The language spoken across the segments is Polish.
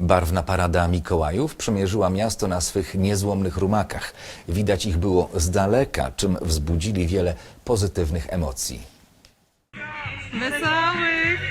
Barwna parada Mikołajów przemierzyła miasto na swych niezłomnych rumakach. Widać ich było z daleka, czym wzbudzili wiele pozytywnych emocji. Wesołych!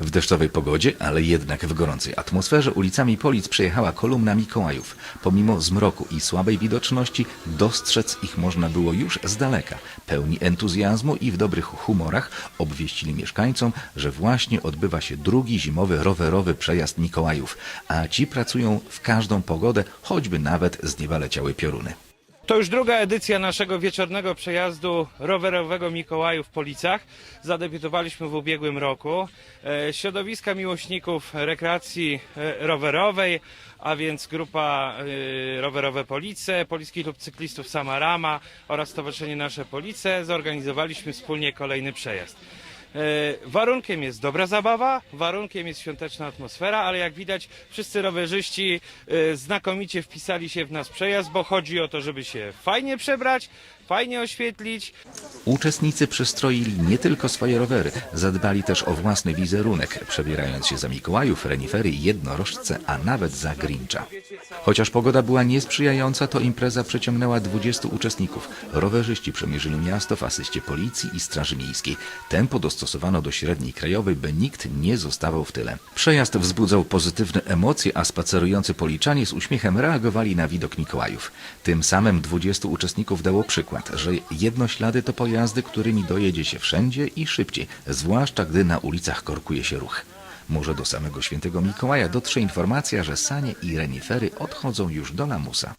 W deszczowej pogodzie, ale jednak w gorącej atmosferze ulicami Polic przejechała kolumna Mikołajów. Pomimo zmroku i słabej widoczności dostrzec ich można było już z daleka. Pełni entuzjazmu i w dobrych humorach obwieścili mieszkańcom, że właśnie odbywa się drugi zimowy rowerowy przejazd Mikołajów, a ci pracują w każdą pogodę, choćby nawet z nieba leciały pioruny. To już druga edycja naszego wieczornego przejazdu rowerowego Mikołaju w Policach. Zadebiutowaliśmy w ubiegłym roku. E, Środowiska miłośników rekreacji e, rowerowej, a więc grupa e, Rowerowe Police, Policki Klub Cyklistów Samarama oraz Stowarzyszenie Nasze Police zorganizowaliśmy wspólnie kolejny przejazd. E, Warunkiem jest dobra zabawa, warunkiem jest świąteczna atmosfera, ale jak widać wszyscy rowerzyści e, znakomicie wpisali się w nasz przejazd, bo chodzi o to, żeby się fajnie przebrać, fajnie oświetlić, Uczestnicy przystroili nie tylko swoje rowery, zadbali też o własny wizerunek, przebierając się za Mikołajów, renifery, jednorożce, a nawet za Grincha. Chociaż pogoda była niesprzyjająca, to impreza przyciągnęła 20 uczestników. Rowerzyści przemierzyli miasto w asyście policji i straży miejskiej. Tempo dostosowano do średniej krajowej, by nikt nie zostawał w tyle. Przejazd wzbudzał pozytywne emocje, a spacerujący policzanie z uśmiechem reagowali na widok Mikołajów. Tym samym 20 uczestników dało przykład, że jednoślady to pojazdy, którymi dojedzie się wszędzie i szybciej, zwłaszcza gdy na ulicach korkuje się ruch. Może do samego świętego Mikołaja dotrze informacja, że sanie i renifery odchodzą już do lamusa.